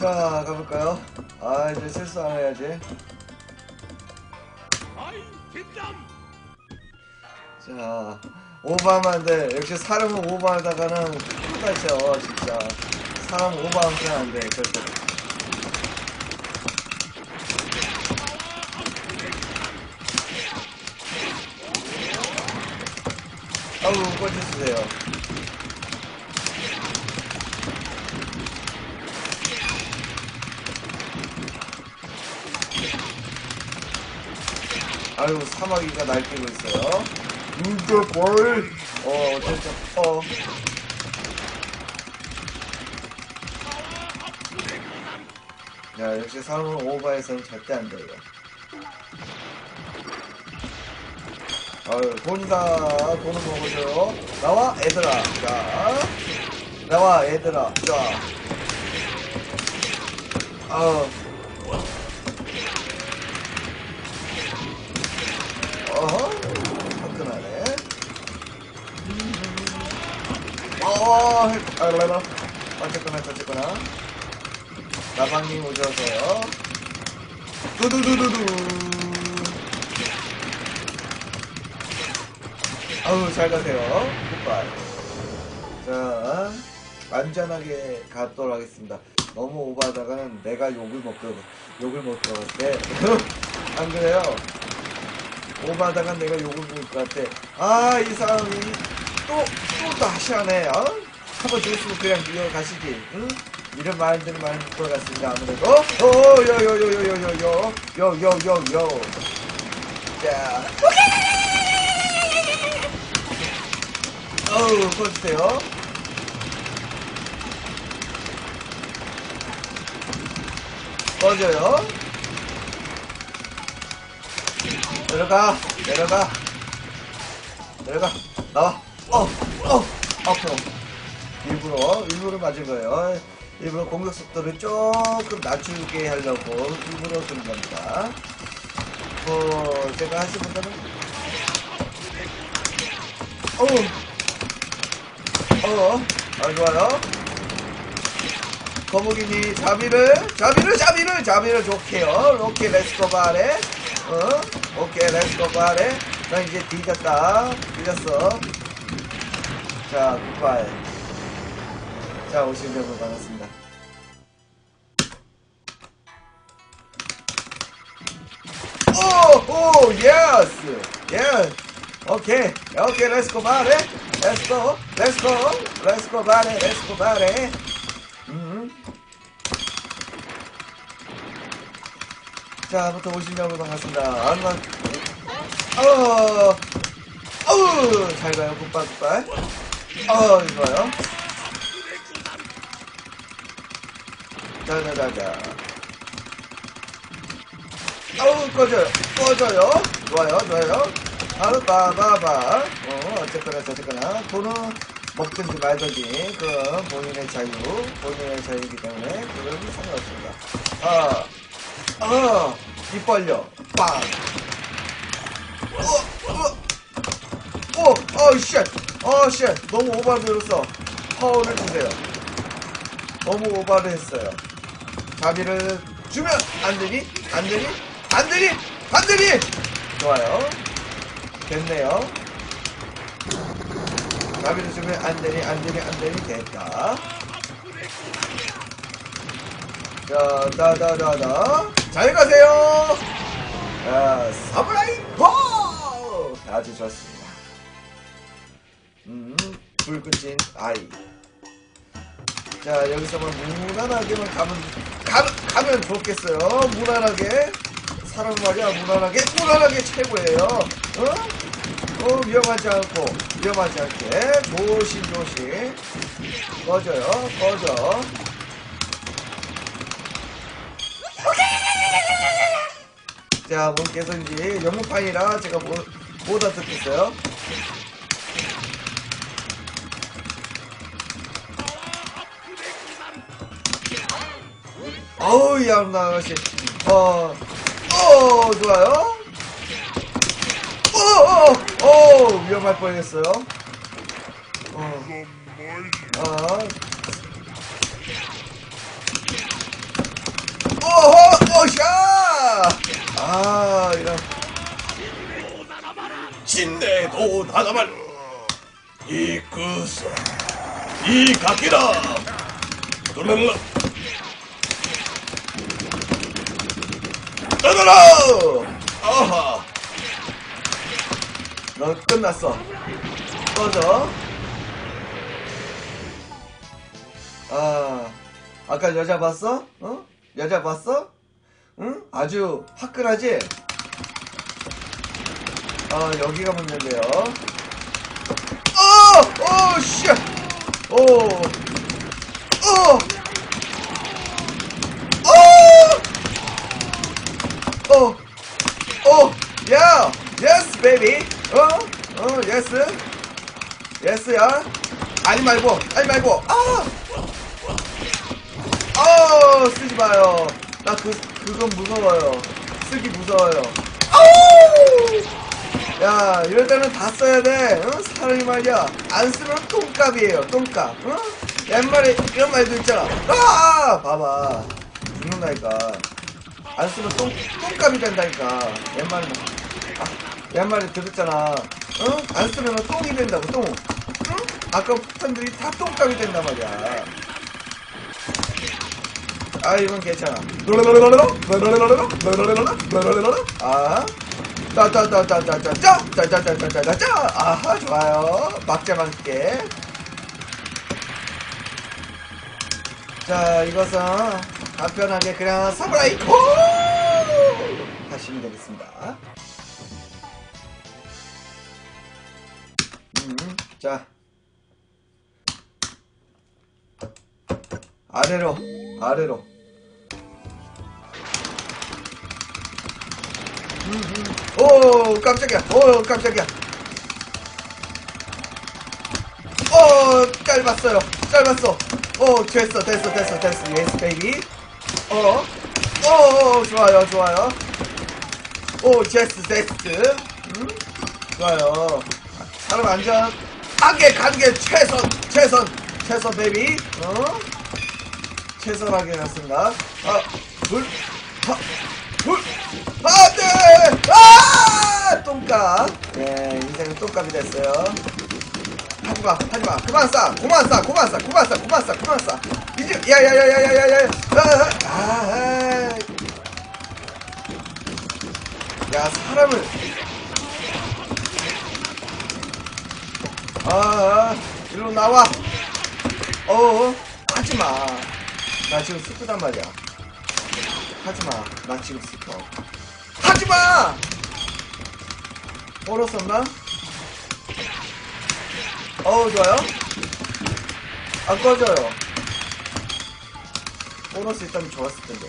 자, 가볼까요? 아, 이제 실수 안 해야지. 자, 돼. 역시 사람은 오버하다가는 큰일 나죠, 진짜. 사람 오버하면 안 돼, 절대. 아우, 꺼주세요. 아유, 사마귀가 날뛰고 있어요. 이거 뭘? 어, 어쩌죠? 어. 야, 역시 사람은 오버해서는 절대 안 돼요. 아유, 돈이다. 돈을 먹어줘요. 나와, 애들아. 자. 나와, 애들아. 자. 아우. 어허. 화끈하네. 어, 라라. 어쨌거나, 어쨌거나. 나방님 오셔서요. 두두두두두. 아우, 잘 가세요. 굿바이. 자, 안전하게 가도록 하겠습니다. 너무 오버하다가는 내가 욕을 먹고, 욕을 먹을 것 같아. 안 그래요? 오버하다가 내가 욕을 먹을 것 같아. 아, 이 사람이 또, 또 다시 하네. 어? 한번 줬으면 그냥 이어가시지. 응? 이런 말들을 많이 듣고 갔습니다. 아무래도. 어, 어, 요, 요, 요, 요, 요, 요, 요, 요, 요, 요, 요. 자. 어우, 꺼주세요. 꺼져요. 내려가, 내려가, 내려가, 나와. 어, 어, 앞으로. 일부러, 일부러 맞은 거예요. 일부러 공격 속도를 조금 낮추게 하려고 일부러 그런 겁니다. 뭐, 제가 하시면은, 어우, 어, 아, 좋아요. 거북이니 자비를, 자비를, 자비를, 자비를 좋게요. 오케이, 렛츠고 바래. 어? 오케이, 렛츠고 바래. 나 이제 뒤졌다. 뒤졌어. 자, 굿바이. 자, 오신 여러분 반갑습니다. 오, 오, 예스, 예스. 오케이, 오케이, 렛츠 고 바래. 렛츠 고, 렛츠 고, 렛츠 고 바래, 렛츠 고 바래. 음. 자, 부터 오신 여러분 반갑습니다. 안나, 어, 어우, 잘 가요, 굿바, 굿바. 어, 좋아요. 자자자자. 아우, 꺼져요, 꺼져요. 좋아요, 좋아요. 아우, 바바바. 어, 어쨌거나, 저쨌거나. 돈은 먹든지 말든지, 그건 본인의 자유, 본인의 자유이기 때문에, 그건 상관없습니다. 아, 아, 입 벌려. 빵. 어, 어, 어, 어, 쉣. 어, 쉣. 너무 들었어. 파워를 주세요. 너무 오버를 했어요. 자비를 주면 안 되니? 안 되니? 안 되니? 안 되니? 좋아요. 됐네요. 자비를 주면 안 되니? 안 되니? 안 되니? 됐다. 자, 다다다다. 잘 가세요. 자, 사무라이 보! 아주 좋습니다. 음, 불끝진 아이. 자, 여기서만 무난하게만 가면, 가면, 가면 좋겠어요. 무난하게. 사람 말이야, 무난하게, 무난하게 최고예요. 어? 어, 위험하지 않고, 위험하지 않게. 조심조심. 꺼져요, 꺼져. 자, 분께서 이제 영문판이라 제가 못, 못 알아듣겠어요. 어우, 이 아름다운 것이. 어, 어, 좋아요. 어, 어, 어, 위험할 뻔했어요. 어, 어, 어샤! 아, 이런. 진내도 나다말 이끄스 이 각기다 돌아라 떠들어! 아하! 너 끝났어. 꺼져. 아, 아까 여자 봤어? 어? 여자 봤어? 응? 아주 화끈하지? 아, 여기가 문제인데요. 어! 어, 씨! 오! 어! 어! 어! 어! 야! 예스, 베이비! 어? 어, 예스? 예스야? 아니 말고, 아니 말고, 아! 어, 쓰지 마요. 나 그, 그건 무서워요. 쓰기 무서워요. 아우! 야, 이럴 때는 다 써야 돼. 어? 사람이 말이야. 안 쓰면 똥값이에요, 똥값. 어? 옛말에 이런 말도 있잖아. 아! 봐봐. 죽는다니까. 안 쓰면 똥, 똥값이 된다니까. 옛말에. 아, 옛말에 들었잖아. 어? 안 쓰면 똥이 된다고, 똥. 응? 아까 폭탄들이 다 똥값이 된단 말이야. 아, 이건 괜찮아. 아. 따따따따따따따 따따따따따따 아하 좋아요 막자 맞게 자 이것은 간편하게 그냥 사무라이 코 하시면 되겠습니다. 음 자. 아래로 아래로. 오 깜짝이야. 오 깜짝이야. 오 짧았어요. 짧았어. 오 됐어 됐어 됐어 됐어. 예스 베이비 어오 좋아요 좋아요 오 제스 제스 음 좋아요 사람 안전 안개 간개 최선 최선 최선 베이비 어 최선하게 갔습니다 아둘 불! 안 돼! 아! 똥값. 네, 인생은 똥값이 됐어요. 하지 마, 하지 마. 그만 싸! 그만 싸! 그만 싸! 그만 싸! 그만 싸! 그만 싸! 이제, 야, 야, 야, 야, 야, 야, 야, 아, 아, 야, 사람을. 아, 아, 일로 나와. 어, 하지 마. 나 지금 슬프단 말이야. 하지마 나 지금 슬퍼 하지마 얼었었나? 어우 좋아요 안 꺼져요 보너스 있다면 좋았을 텐데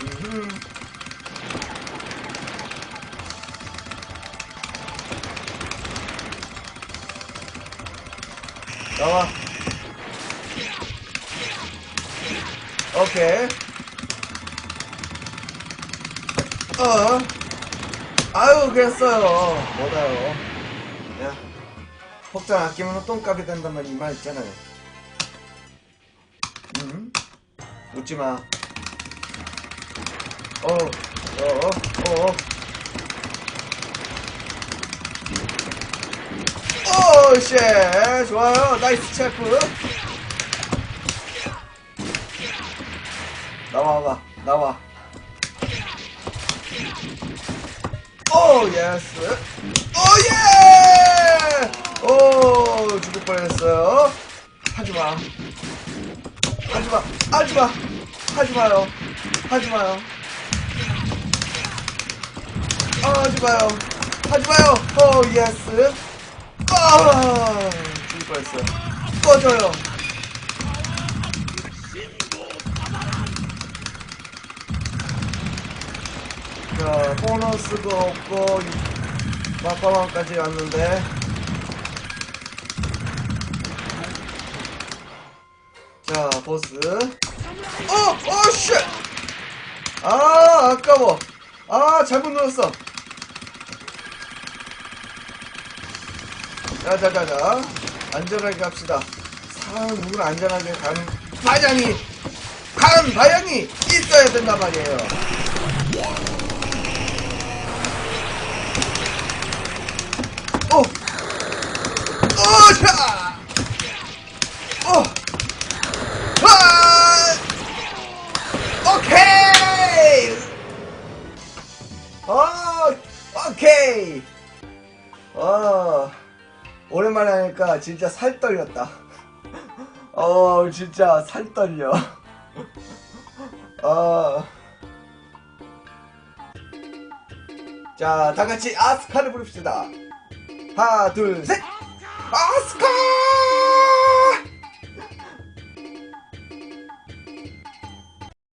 음흠. 나와 오케이. 어. 아유, 그랬어요. 뭐다요. 야. 폭탄 아끼면 똥값이 된단 말이 말 있잖아요. 음. 웃지 마. 어, 어, 어, 어. 오, 쉣. 좋아요. 나이스 체프. 나와 봐 나와 오 예스. 오예! 오 죽을 뻔했어요. 하지마. 하지마. 하지마. 하지마요. 하지마요. 아, 하지마요. 하지마요. 오 예스. 아 죽을 뻔했어요. 꺼져요 자, 보너스도 없고, 마카왕까지 왔는데. 자, 보스. 어! 어, 쉣! 아, 아까워. 아, 잘못 눌렀어. 자, 자, 자, 자. 안전하게 갑시다. 사람 누구나 안전하게 가는, 마장이 한 방향이 있어야 된단 말이에요. 하니까 진짜 살 떨렸다. 어, 진짜 살 떨려. 어. 자, 다 같이 아스카를 부릅시다. 하나, 둘, 셋! 아스카!